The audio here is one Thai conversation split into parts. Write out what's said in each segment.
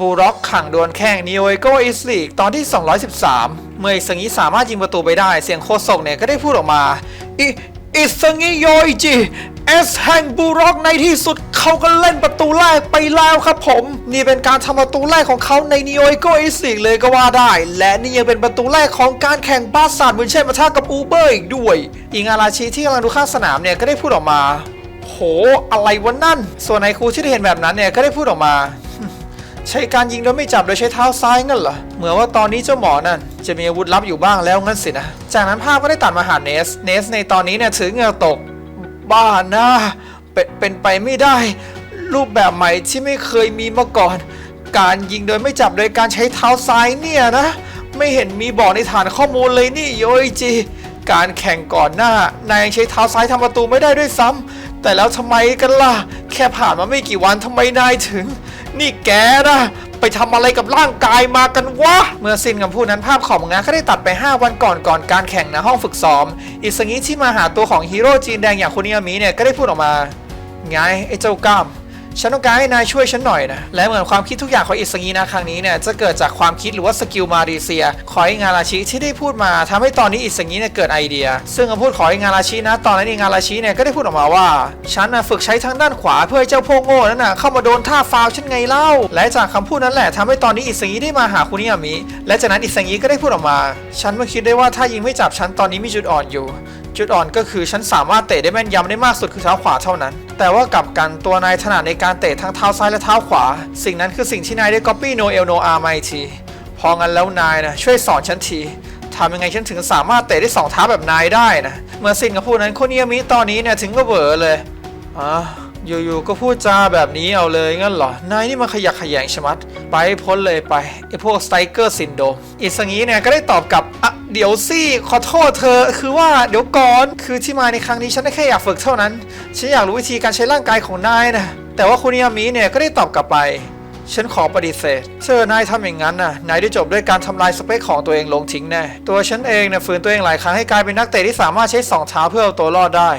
บูร็อกขังดวลแข่งนีโอเอโกอิสลีกตอนที่ 213 เมื่ออิสงิสามารถยิงประตูไปได้ เสียงโคศกเนี่ยก็ได้พูดออกมา อิอิสงิโยอิจิเอสแห่งบูร็อกในที่สุดเขาก็เล่นประตูแรกไปแล้วครับผม นี่เป็นการทำประตูแรกของเขาในนีโอเอโกอิสลีกเลยก็ว่าได้ และนี่ยังเป็นประตูแรกของการแข่งบาสซาดมือนเช่นมาท่ากับอูเบอร์อีกด้วย อิงอาราชิที่กำลังดูข้างสนามเนี่ยก็ได้พูดออกมา โหอะไรวะนั่น ส่วนนายครูที่ได้เห็นแบบนั้นเนี่ยก็ได้พูดออกมา ใช้การยิงโดยไม่จับโดยใช้เท้าซ้ายงั้นเหรอ เหมือนว่าตอนนี้เจ้าหมอนั่นจะมีอาวุธลับอยู่บ้างแล้วงั้นสินะ จากนั้นภาพก็ได้ตัดมาหาเนส เนสในตอนนี้เนี่ยถือเงือตก บ้านะเป็นเป็นไปไม่ได้ รูปแบบใหม่ที่ไม่เคยมีมาก่อน การยิงโดยไม่จับโดยการใช้เท้าซ้ายเนี่ยนะ ไม่เห็นมีบอกในฐานข้อมูลเลยนี่โยอิจิ การแข่งก่อนหน้านายใช้เท้าซ้ายทำประตูไม่ได้ด้วยซ้ำแต่แล้วทำไมกันล่ะ แค่ผ่านมาไม่กี่วันทำไมนายถึง นี่แกนะไปทำอะไรกับร่างกายมากันวะ เมื่อสิ้นคำพูดนั้นภาพของงานก็ได้ตัดไป 5 วันก่อนก่อนการแข่งในห้องฝึกซ้อม อิสงิที่มาหาตัวของฮีโร่จีนแดงอย่างคุนิยามิเนี่ยก็ได้พูดออกมาไงไอ้เจ้ากล้าม ฉันต้องการให้นายช่วยฉันหน่อยนะ และเหมือนความคิดทุกอย่างของอิสงีนะครั้งนี้เนี่ยจะเกิดจากความคิดหรือว่าสกิลมารีเซียขอให้งาราชิที่ได้พูดมาทำให้ตอนนี้อิสงีเนี่ยเกิดไอเดีย ซึ่งคำพูดขอให้งาราชินะ ตอนนั้นเองงาราชิเนี่ยก็ได้พูดออกมาว่า ฉันน่ะฝึกใช้ทางด้านขวาเพื่อให้เจ้าพวกโง่นั่นน่ะเข้ามาโดนท่าฟาวฉันไงเล่า และจากคำพูดนั้นแหละทำให้ตอนนี้อิสงีได้มาหาคุนิยามิและจากนั้นอิสงีก็ได้พูดออกมา ฉันเมื่อคิดได้ว่าถ้ายิงไม่จับฉันตอนนี้มีจุดอ่อนอยู่ จุดอ่อนก็คือฉันสามารถเตะได้แม่นยำได้มากสุดคือเท้าขวาเท่านั้น แต่ว่ากลับกันตัวนายถนัดในการเตะทั้งเท้าซ้ายและเท้าขวา สิ่งนั้นคือสิ่งที่นายได้ก๊อปปี้โนเอลโนอาร์มาทีพองั้นแล้วนายนะช่วยสอนฉันทีทำยังไงฉันถึงสามารถเตะได้สองเท้าแบบนายได้นะเมื่อสิ้นกับพูดนั้นโคเนียมิตอนนี้เนี่ยถึงก็เบอเลยอ่า อยู่ๆก็พูดจาแบบนี้เอาเลยงั้นเหรอนายนี่มันขยักขยงชะมัด ไปพ้นเลยไปไอพวกสไตเกอร์ซินโดมอิสังี้เนี่ยก็ได้ตอบกลับอะเดี๋ยวสิขอโทษเธอคือว่าเดี๋ยวก่อนคือที่มาในครั้งนี้ฉันได้แค่อยากฝึกเท่านั้น ฉันอยากรู้วิธีการใช้ร่างกายของนายนะแต่ว่าคุณยามิเนี่ยก็ได้ตอบกลับไปฉันขอปฏิเสธเธอนายทำอย่างนั้นน่ะ นายได้จบด้วยการทำลายสเปคของตัวเองลงทิ้งแน่ ตัวฉันเองเนี่ยฝืนตัวเองหลายครั้งให้กลายเป็นนักเตะที่สามารถใช้สองเท้าเพื่อเอาตัวรอดได้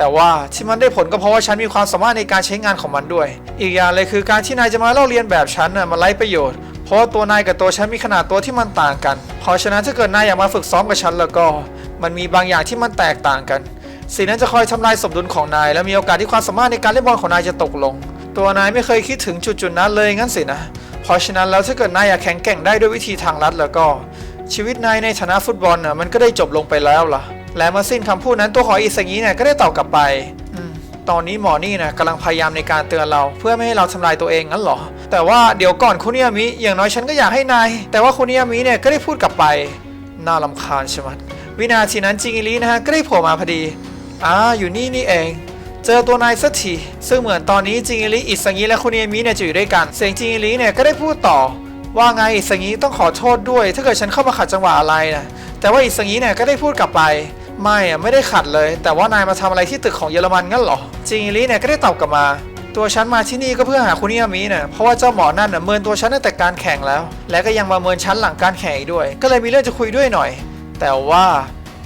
แต่ว่าที่มันได้ผลก็เพราะว่าฉันมีความสามารถในการใช้งานของมันด้วย อีกอย่างเลยคือการที่นายจะมาเล่าเรียนแบบฉันน่ะมันไร้ประโยชน์ เพราะว่าตัวนายกับตัวฉันมีขนาดตัวที่มันต่างกัน เพราะฉะนั้นถ้าเกิดนายอยากมาฝึกซ้อมกับฉันแล้วก็ มันมีบางอย่างที่มันแตกต่างกันสิ่งนั้นจะคอยทำลายสมดุลของนาย และมีโอกาสที่ความสามารถในการเล่นบอลของนายจะตกลง ตัวนายไม่เคยคิดถึงจุดๆนั้นเลยงั้นสินะ เพราะฉะนั้นแล้วถ้าเกิดนายอยากแข็งแกร่งได้ด้วยวิธีทางลัดแล้วก็ ชีวิตนายในฐานะฟุตบอลน่ะมันก็ได้จบลงไปแล้วล่ะ และเมื่อสิ้นคำพูดนั้นตัวของอิสงีเนี่ยก็ได้ตอบกลับไปอืมตอนนี้หมอนี่นะกำลังพยายามในการเตือนเราเพื่อไม่ให้เราทำลายตัวเองงั้นเหรอ แต่ว่าเดี๋ยวก่อนคุนิยามิอย่างน้อยฉันก็อยากให้นาย แต่ว่าคุนิยามิเนี่ยก็ได้พูดกลับไป น่าลำคาญใช่ไหมวินาทีนั้นจิงอิลีนะฮะก็ได้โผล่มาพอดีอ่าอยู่นี่นี่เอง เจอตัวนายสักทีซึ่งเหมือนตอนนี้จิงอิลีอิสงิและคุนิยามิเนี่ยจะอยู่ด้วยกัน เสียงจิงอิลีเนี่ยก็ได้พูดต่อ ว่าไงอิสงิต้องขอโทษด้วย ถ้าเกิดฉันเข้ามาขัดจังหวะอะไรนะแต่ว่าอิสงิเนี่ยก็ได้พูดกลับไป ไม่อะไม่ได้ขัดเลย แต่ว่านายมาทำอะไรที่ตึกของเยอรมันงั้นเหรอจิงลีเนี่ยก็ได้ตอบกลับมา ตัวฉันมาที่นี่ก็เพื่อหาคุณนิยามิเนี่ยเพราะว่าเจ้าหมอนั่นเน่ะเมินตัวฉันตั้งแต่การแข่งแล้ว และก็ยังมาเมินฉันหลังการแข่งอีกด้วย ก็เลยมีเรื่องจะคุยด้วยหน่อย แต่ว่า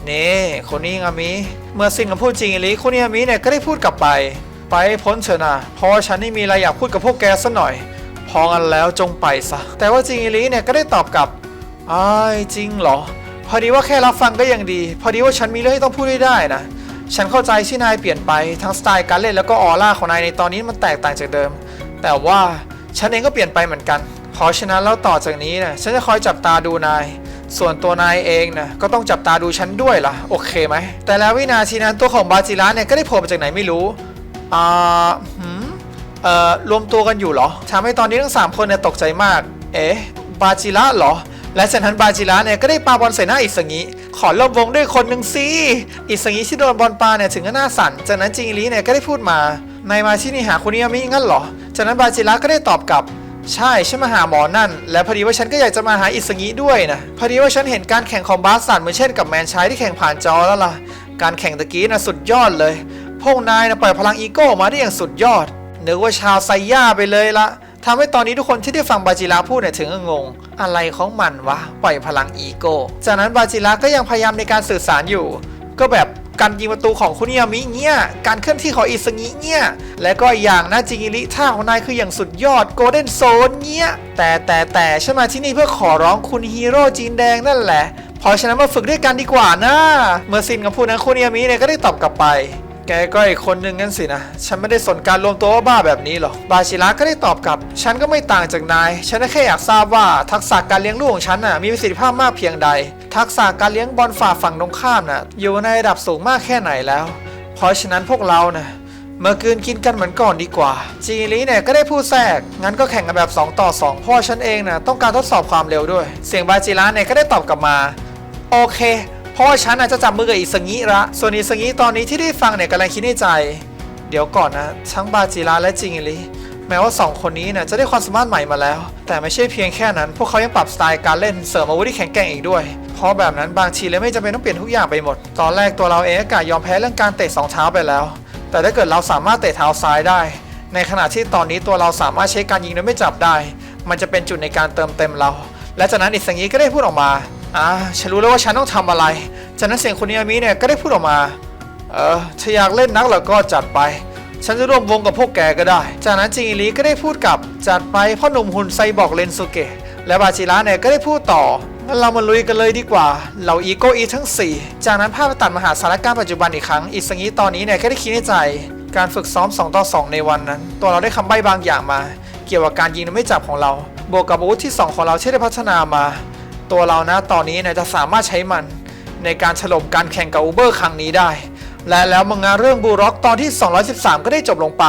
เนี่คนนี้งามิเมื่อสิ้นคำพูดจริงอิลิคุณนิยามิเนี่ยก็ได้พูดกลับไป ไปพ้นเถอะนะเพราะว่าฉันไม่มีอะไรอยากพูดกับพวกแกสักหน่อย พอกันแล้วจงไปซะแต่ว่าจริงอิลิเนี่ยก็ได้ตอบกลับอ้ายจริงเหรอ อดีว่าแค่รับฟังก็ยังดี พอดีว่าฉันมีเรื่องที่ต้องพูดให้ได้นะ ฉันเข้าใจที่นายเปลี่ยนไปทั้งสไตล์การเล่นแล้วก็ออร่าของนายในตอนนี้มันแตกต่างจากเดิม แต่ว่าฉันเองก็เปลี่ยนไปเหมือนกัน เพราะฉะนั้นแล้วต่อจากนี้นะฉันจะคอยจับตาดูนาย ส่วนตัวนายเองนะก็ต้องจับตาดูฉันด้วยล่ะ โอเคไหม แต่แล้ววินาทีนั้นตัวของบาจิระเนี่ยก็ได้โผล่มาจากไหนไม่รู้อ่าหืมเอ่อรวมตัวกันอยู่เหรอทำให้ตอนนี้ทั้งสามคนเนี่ยตกใจมาก เอ๊ะบาจิระเหรอ และจากนั้นบาจิระเนี่ยก็ได้ปาบอลใส่หน้าอิสงิขอลบวงด้วยคนหนึ่งสิอิสงิที่โดนบอลปาเนี่ยถึงก็หน้าสั่นจากนั้นจิงลีเนี่ยก็ได้พูดมานายมาที่นี่หาคุณนิยามิงั้นเหรอ จากนั้นบาจิระก็ได้ตอบกลับ ใช่ฉันมาหาหมอนั่น และพอดีว่าฉันก็อยากจะมาหาอิสงิด้วยนะพอดีว่าฉันเห็นการแข่งของบาสสันเหมือนเช่นกับแมนชายที่แข่งผ่านจอแล้วล่ะ การแข่งตะกี้นะสุดยอดเลยพวกนายนะปล่อยพลังอีโก้ออกมาได้อย่างสุดยอดนึกว่าชาวไซย่าไปเลยละ ทำให้ตอนนี้ทุกคนที่ได้ฟังบาจิระพูดเนี่ยถึงงง อะไรของมันวะ ปล่อยพลังอีโก้ จากนั้นบาจิระก็ยังพยายามในการสื่อสารอยู่ ก็แบบการยิงประตูของคุนิยามิเนี่ย การเคลื่อนที่ของอิสงิเนี่ย และก็อย่างนะจิงิริท่าของนายคืออย่างสุดยอดโกลเด้นโซนเนี่ย แต่แต่แต่ฉันมาที่นี่เพื่อขอร้องคุณฮีโร่จีนแดงนั่นแหละ เพราะฉะนั้นมาฝึกด้วยกันดีกว่านะ เมื่อซินกับพูดนั้นคุนิยามิเนี่ยก็ได้ตอบกลับไป แกก็อีกคนนึงงั้นสินะ ฉันไม่ได้สนการรวมตัวว่าบ้าแบบนี้หรอก บาชิระก็ได้ตอบกลับ ฉันก็ไม่ต่างจากนาย ฉันแค่อยากทราบว่าทักษะการเลี้ยงลูกของฉันน่ะมีประสิทธิภาพมากเพียงใด ทักษะการเลี้ยงบอลฝ่าฝั่งตรงข้ามน่ะอยู่ในระดับสูงมากแค่ไหนแล้ว เพราะฉะนั้นพวกเราน่ะมากืนกินกันเหมือนก่อนดีกว่า จีรีเนี่ยก็ได้พูดแทรก งั้นก็แข่งกันแบบ 2 ต่อ2เพราะว่าฉันเองน่ะต้องการทดสอบความเร็วด้วย เสียงบาจิระเนี่ยก็ได้ตอบกลับมา โอเค เพราะว่าฉันอาจจะจับมือกับอิสงิละส่วนอิสงิตอนนี้ที่ได้ฟังเนี่ยกำลังคิดในใจ เดี๋ยวก่อนนะทั้งบาจิระและจิงลิแม้ว่าสองคนนี้เนี่ยจะได้ความสามารถใหม่มาแล้ว แต่ไม่ใช่เพียงแค่นั้น พวกเขายังปรับสไตล์การเล่นเสริมอาวุธที่แข็งแกร่งอีกด้วย เพราะแบบนั้นบางทีเลยไม่จำเป็นต้องเปลี่ยนทุกอย่างไปหมด ตอนแรกตัวเราเองก็ยอมแพ้เรื่องการเตะสองเท้าไปแล้ว แต่ถ้าเกิดเราสามารถเตะเท้าซ้ายได้ ในขณะที่ตอนนี้ตัวเราสามารถใช้การยิงโดยไม่จับได้ มันจะเป็นจุดในการเติมเต็มเรา และจากนั้นอิสังยิก็ได้พูดออกมา อ่าฉันรู้แล้วว่าฉันต้องทำอะไร จากนั้นเสียงคุณนิยามิเนี่ยก็ได้พูดออกมา เออถ้าอยากเล่นนักแล้วก็จัดไป ฉันจะร่วมวงกับพวกแกก็ได้ จากนั้นจิงอิลีก็ได้พูดกับจัดไปพ่อหนุ่มหุ่นไซบอกเลนสุเกะ และบาจิระเนี่ยก็ได้พูดต่องั้นเรามาลุยกันเลยดีกว่า เหล่าอีโกอีทั้ง 4 จากนั้นภาพตัดมาหาสถานการณ์ปัจจุบันอีกครั้ง อิสงิตอนนี้เนี่ยก็ได้คิดในใจ การฝึกซ้อม 2 ต่อ 2 ในวันนั้น ตัวเราได้คำใบ้บางอย่างมา เกี่ยวกับการยิงไม่จับของเรา บวกกับอาวุธที่ 2 ของเราที่ได้พัฒนามา ตัวเรานะตอนนี้เนี่ยจะสามารถใช้มันในการฉลมการแข่งกับอูเบอร์ครั้งนี้ได้ และแล้วมังงะเรื่องบูร็อกตอนที่ 213 ก็ได้จบลงไป